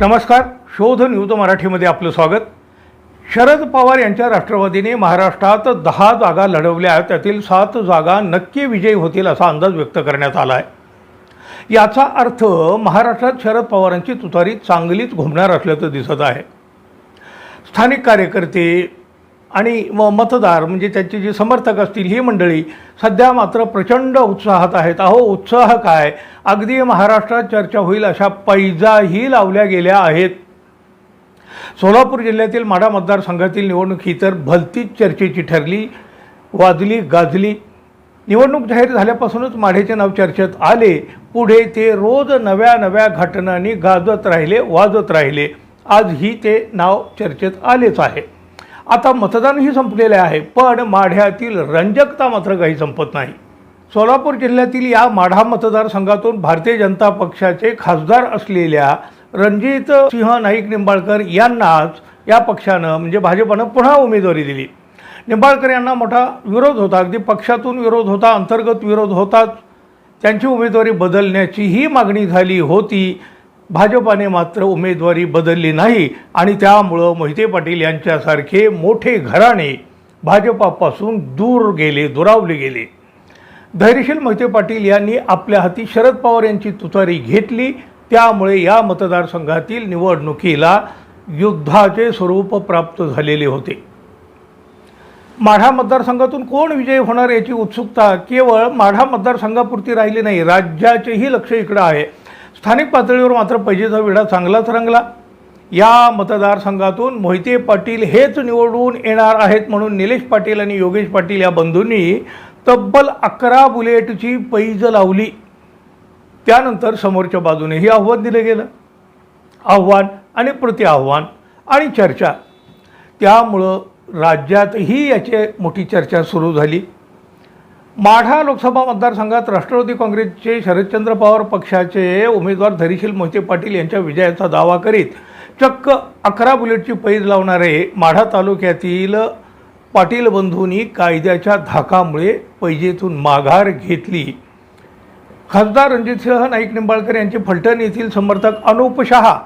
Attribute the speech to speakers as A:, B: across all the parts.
A: नमस्कार शोध न्यूज मराठीमध्ये आपलं स्वागत. शरद पवार यांच्या राष्ट्रवादीने महाराष्ट्रात दहा जागा लढवल्या त्यातील सात जागा नक्की विजयी होतील असा अंदाज व्यक्त करण्यात आला आहे. याचा अर्थ महाराष्ट्रात शरद पवारांची तुतारी चांगलीच घुमणार असल्याचं दिसत आहे. स्थानिक कार्यकर्ते आणि म मतदार म्हणजे त्यांचे जे समर्थक असतील ही मंडळी सध्या मात्र प्रचंड उत्साहात आहेत. अहो उत्साह काय? अगदी महाराष्ट्रात चर्चा होईल अशा पैजाही लावल्या गेल्या आहेत. सोलापूर जिल्ह्यातील माढा मतदारसंघातील निवडणूक ही तर भलतीच चर्चेची ठरली वाजली गाजली. निवडणूक जाहीर झाल्यापासूनच माढेचे नाव चर्चेत आले. पुढे ते रोज नव्या नव्या घटनांनी गाजत राहिले वाजत राहिले. आजही ते नाव चर्चेत आलेच आहे. आता मतदानही संपलेले आहे पण माढ्यातील रंजकता मात्र काही संपत नाही. सोलापूर जिल्ह्यातील या माढा मतदारसंघातून भारतीय जनता पक्षाचे खासदार असलेल्या रणजित सिंह नाईक निंबाळकर यांनाच या पक्षानं म्हणजे भाजपनं पुन्हा उमेदवारी दिली. निंबाळकर यांना मोठा विरोध होता अगदी पक्षातून विरोध होता अंतर्गत विरोध होताच. त्यांची उमेदवारी बदलण्याचीही मागणी झाली होती. भाजपाने मात्र उमेदवारी बदलली नाही आणि त्यामुळं मोहिते पाटील यांच्यासारखे मोठे घराणे भाजपापासून दूर गेले दुरावले गेले. धैर्यशील मोहिते पाटील यांनी आपल्या हाती शरद पवार यांची तुतारी घेतली. त्यामुळे या मतदारसंघातील निवडणुकीला युद्धाचे स्वरूप प्राप्त झालेले होते. माढा मतदारसंघातून कोण विजयी होणार याची उत्सुकता केवळ माढा मतदारसंघापुरती राहिली नाही राज्याचेही लक्ष इकडं आहे. स्थानिक पातळीवर मात्र पैजेचा विडा चांगलाच रंगला. या मतदारसंघातून मोहिते पाटील हेच निवडून येणार आहेत म्हणून निलेश पाटील आणि योगेश पाटील या बंधूंनी तब्बल अकरा बुलेटची पैज लावली. त्यानंतर समोरच्या बाजूनेही आव्हान दिलं गेलं. आव्हान आणि प्रति आव्हान आणि चर्चा. त्यामुळं राज्यातही याची मोठी चर्चा सुरू झाली. माढा लोकसभा मतदारसंघात राष्ट्रवादी काँग्रेसचे शरदचंद्र पवार पक्षाचे उमेदवार धरीशील मोहिते पाटील यांच्या विजयाचा दावा करीत चक्क अकरा बुलेटची पैज लावणारे माढा तालुक्यातील पाटील बंधूंनी कायद्याच्या धाकामुळे पैजेतून माघार घेतली. खासदार रणजितसिंह नाईक निंबाळकर यांचे फलटण येथील समर्थक अनुप शहा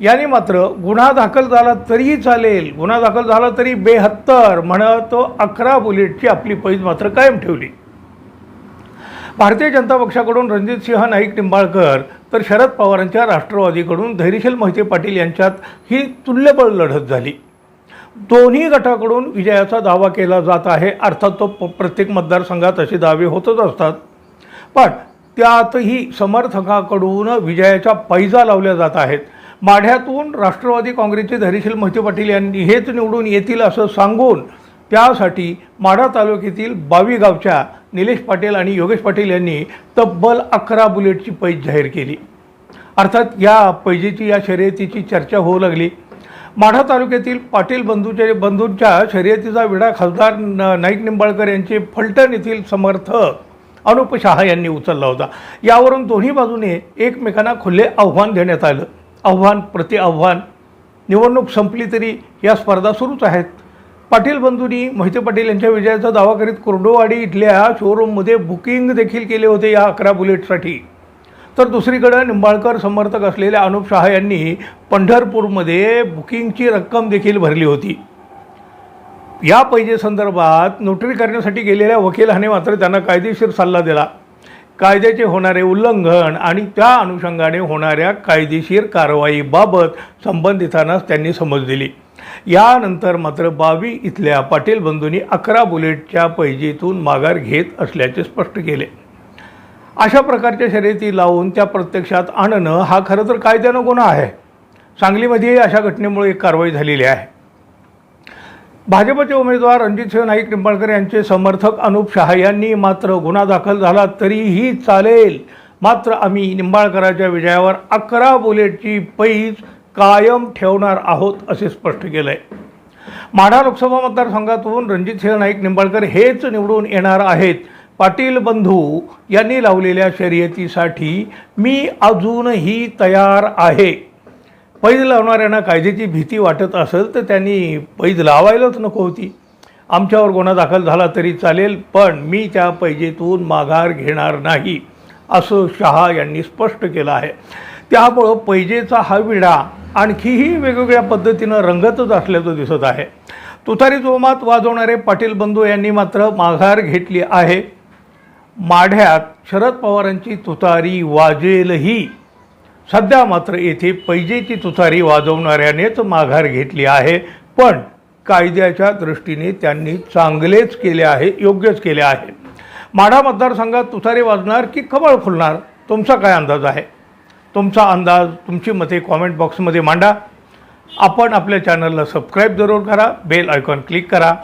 A: यांनी मात्र गुन्हा दाखल झाला तरीही चालेल. गुन्हा दाखल झाला तरी बेहत्तर म्हणत अकरा बुलेटची आपली पैज मात्र कायम ठेवली. भारतीय जनता पक्षाकडून रणजित सिंह नाईक निंबाळकर तर शरद पवारांच्या राष्ट्रवादीकडून धैर्यशील मोहिते पाटील यांच्यात ही तुल्यबळ लढत झाली. दोन्ही गटाकडून विजयाचा दावा केला जात आहे. अर्थात तो प- प्रत्येक मतदारसंघात असे दावे होतच असतात. पण त्यातही समर्थकाकडून विजयाच्या पैजा लावल्या जात आहेत. माढ्यातून राष्ट्रवादी काँग्रेसचे धैर्यशील मोहिते पाटील यांनी हेच निवडून येतील असं सांगून त्यासाठी माढा तालुक्यातील बावी गावच्या निलेश पाटील आणि योगेश पाटील यांनी तब्बल अकरा बुलेटची पैज जाहीर केली. अर्थात या पैजेची या शर्यतीची चर्चा होऊ लागली. माढा तालुक्यातील पाटील बंधूच्या बंधूंच्या शर्यतीचा विडा खासदार न नाईक निंबाळकर यांचे फलटण येथील समर्थक अनुप शहा यांनी उचलला होता. यावरून दोन्ही बाजूने एकमेकांना खुले आव्हान देण्यात आलं. आव्हान प्रति आव्हान. निवडणूक संपली तरी या स्पर्धा सुरूच आहेत. पाटील बंधूंनी मोहिते पाटील यांच्या विजयाचा दावा करीत कुर्डोवाडी इथल्या शोरूममध्ये बुकिंग देखील केले होते या अकरा बुलेटसाठी तर दुसरीकडं निंबाळकर समर्थक असलेल्या अनुप शहा यांनी पंढरपूरमध्ये बुकिंगची रक्कम देखील भरली होती. या पैजेसंदर्भात नोटरी करण्यासाठी गेलेल्या वकिलाने मात्र त्यांना कायदेशीर सल्ला दिला. कायद्याचे होणारे उल्लंघन आणि त्या अनुषंगाने होणाऱ्या कायदेशीर कारवाईबाबत संबंधितांनाच त्यांनी समज दिली. यानंतर मात्र बावी इथल्या पाटील बंधूंनी अकरा बुलेटच्या पैजेतून माघार घेत असल्याचे स्पष्ट केले. अशा प्रकारच्या शर्यती लावून त्या प्रत्यक्षात आणणं हा खरं तर कायद्यानं गुन्हा आहे. सांगलीमध्येही अशा घटनेमुळे एक कारवाई झालेली आहे. भाजपचे उमेदवार रणजितसिंह नाईक निंबाळकर यांचे समर्थक अनुप शहा यांनी मात्र गुन्हा दाखल झाला तरीही चालेल. मात्र आम्ही निंबाळकराच्या विजयावर अकरा बुलेटची पैज कायम ठेवणार आहोत असे स्पष्ट केलं आहे माढा लोकसभा मतदारसंघातून रणजितसिंह नाईक निंबाळकर हेच निवडून येणार आहेत. पाटील बंधू यांनी लावलेल्या शर्यतीसाठी मी अजूनही तयार आहे. पैज लावणाऱ्यांना कायद्याची भीती वाटत असेल तर त्यांनी पैज लावायलाच नको होती. आमच्यावर गुन्हा दाखल झाला तरी चालेल पण मी त्या पैजेतून माघार घेणार नाही असं शहा यांनी स्पष्ट केलं आहे. त्यामुळं पैजेचा हा विडा आणखीही वेगवेगळ्या पद्धतीनं रंगतच असल्याचं दिसत आहे. तुतारी जोमात वाजवणारे पाटील बंधू यांनी मात्र माघार घेतली आहे. माढ्यात शरद पवारांची तुतारी वाजेलही. सध्या मात्र येथे पैजेची तुतारी वाजवणाऱ्यानेच माघार घेतली आहे पण कायद्याच्या दृष्टीने त्यांनी चांगलेच केले आहे योग्यच केले आहे. माढा मतदारसंघात तुतारी वाजणार की कमळ फुलणार? तुमचा काय अंदाज आहे? तुमचा अंदाज तुमची मते कॉमेंट बॉक्समध्ये मांडा. आपण आपल्या चॅनलला सबस्क्राईब जरूर करा बेल आयकॉन क्लिक करा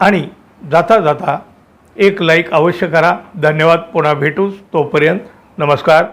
A: आणि जाता जाता एक लाईक अवश्य करा. धन्यवाद. पुन्हा भेटूच तोपर्यंत. नमस्कार.